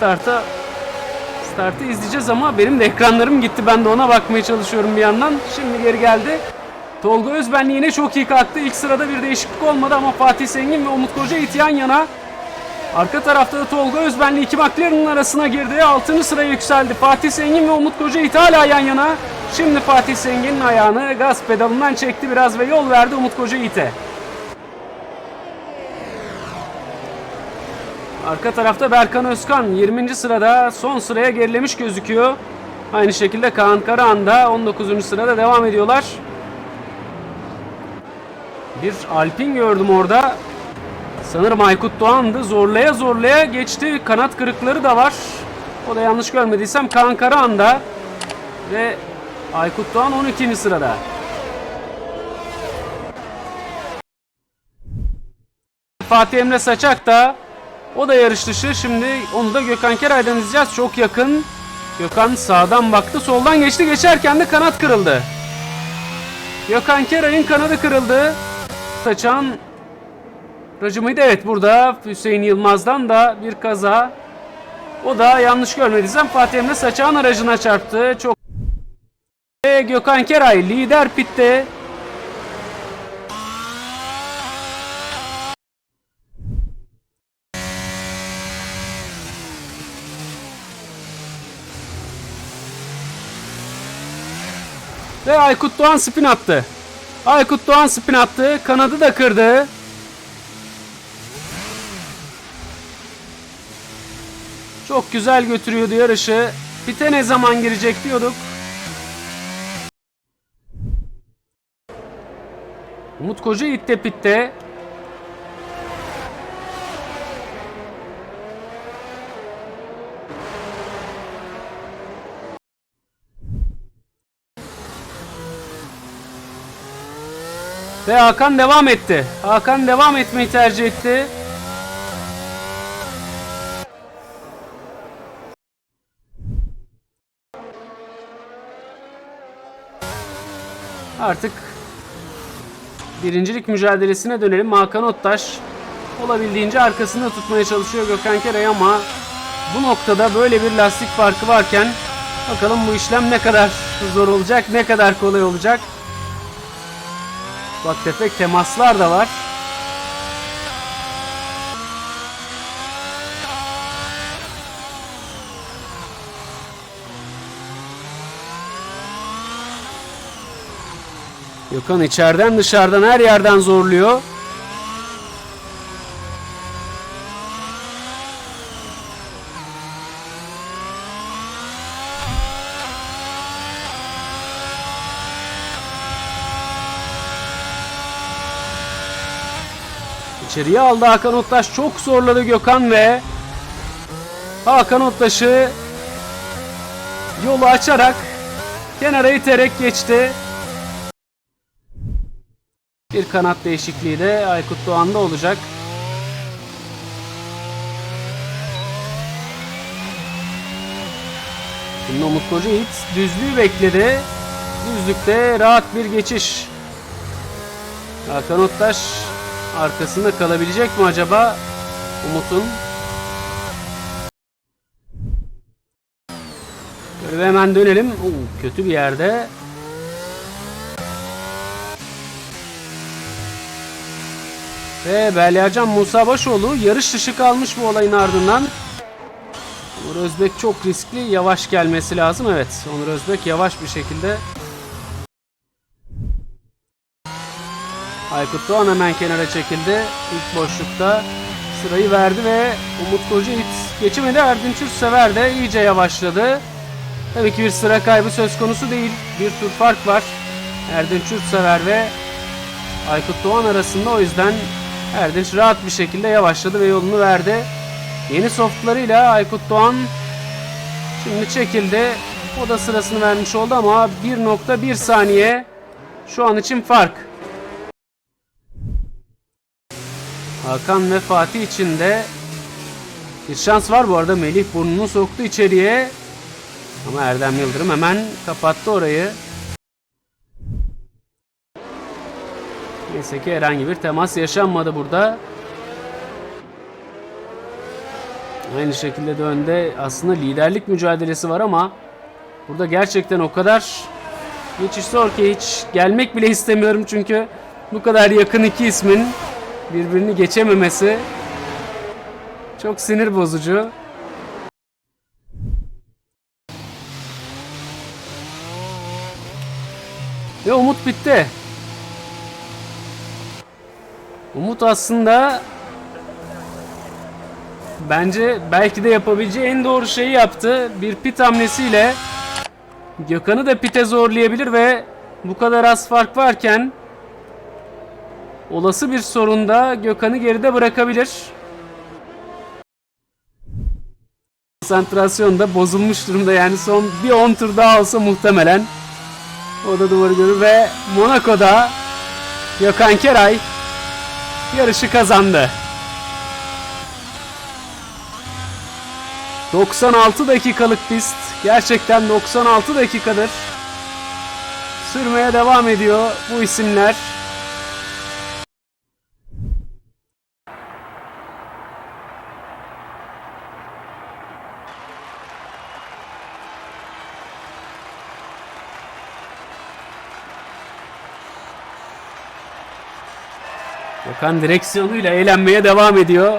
starta startı izleyeceğiz ama benim de ekranlarım gitti. Ben de ona bakmaya çalışıyorum bir yandan. Şimdi geri geldi. Tolga Özbenli yine çok iyi kalktı. İlk sırada bir değişiklik olmadı ama Fatih Sengin ve Umut Kocayiğit yan yana. Arka tarafta da Tolga Özbenli iki McLaren'ın arasına girdi. 6. sıraya yükseldi. Fatih Sengin ve Umut Kocayiğit hala yan yana. Şimdi Fatih Sengin'in ayağını gaz pedalından çekti biraz ve yol verdi Umut Kocayiğit'e. Arka tarafta Berkan Özkan 20. sırada son sıraya gerilemiş gözüküyor. Aynı şekilde Kaan Karahan da 19. sırada devam ediyorlar. Bir Alpin gördüm orada. Sanırım Aykut Doğan'dı. Zorlaya zorlaya geçti. Kanat kırıkları da var. O da yanlış görmediysem Kaan Karahan da. Ve Aykut Doğan 12. sırada. Fatih Emre Saçak da o da yarış dışı. Şimdi onu da Gökhan Keray'dan izleyeceğiz. Çok yakın. Gökhan sağdan baktı. Soldan geçti. Geçerken de kanat kırıldı. Gökhan Keray'ın kanadı kırıldı. Saçan Racı mıydı? Evet burada Hüseyin Yılmaz'dan da bir kaza. O da yanlış görmediysem Fatih Emre Saçağın aracına çarptı. Çok ve Gökhan Keray lider pitte. Ve Aykut Doğan spin attı. Aykut Doğan spin attı. Kanadı da kırdı. Çok güzel götürüyordu yarışı. Pite ne zaman girecek diyorduk. Umut Koca itte pitte. Ve Hakan devam etti. Hakan devam etmeyi tercih etti. Artık birincilik mücadelesine dönelim. Hakan Ottaş olabildiğince arkasında tutmaya çalışıyor Gökhan Keray ama bu noktada böyle bir lastik farkı varken bakalım bu işlem ne kadar zor olacak, ne kadar kolay olacak. Bak tefek temaslar da var. Gökhan içeriden dışarıdan her yerden zorluyor. İçeriye aldı Hakan Ottaş. Çok zorladı Gökhan ve Hakan Ottaş'ı yolu açarak kenara iterek geçti. Bir kanat değişikliği de Aykut Doğan'da olacak. Şimdi Umut Kocayiğit düzlüğü bekledi. Düzlükte rahat bir geçiş. Hakan Ottaş arkasında kalabilecek mi acaba Umut'un? Böyle hemen dönelim. Oo, kötü bir yerde. Ve Belyacan Musa Başoğlu yarış dışı kalmış bu olayın ardından. Onur Özbek çok riskli. Yavaş gelmesi lazım. Evet. Onur Özbek yavaş bir şekilde Aykut Doğan hemen kenara çekildi. İlk boşlukta sırayı verdi ve Umut Kocayiğit geçemedi. Erdinç Sever de iyice yavaşladı. Tabii ki bir sıra kaybı söz konusu değil. Bir tur fark var. Erdinç Sever ve Aykut Doğan arasında o yüzden Erdinç rahat bir şekilde yavaşladı ve yolunu verdi. Yeni softlarıyla Aykut Doğan şimdi çekildi. O da sırasını vermiş oldu ama 1.1 saniye şu an için fark. Hakan ve Fatih için de bir şans var bu arada. Melih burnunu soktu içeriye. Ama Erdem Yıldırım hemen kapattı orayı. Neyse ki herhangi bir temas yaşanmadı burada. Aynı şekilde de önde aslında liderlik mücadelesi var ama burada gerçekten o kadar geçiş zor ki hiç gelmek bile istemiyorum çünkü bu kadar yakın iki ismin birbirini geçememesi çok sinir bozucu. Ve Umut bitti. Umut aslında bence belki de yapabileceği en doğru şeyi yaptı. Bir pit hamlesiyle Gökhan'ı da pite zorlayabilir ve bu kadar az fark varken olası bir sorunda Gökhan'ı geride bırakabilir. Konsantrasyon da bozulmuş durumda yani son bir 10 tur daha olsa muhtemelen o da duvarı görür ve Monaco'da Gökhan Keray yarışı kazandı. 96 dakikalık pist. Gerçekten 96 dakikadır. Sürmeye devam ediyor bu isimler. Gökhan direksiyonuyla eğlenmeye devam ediyor.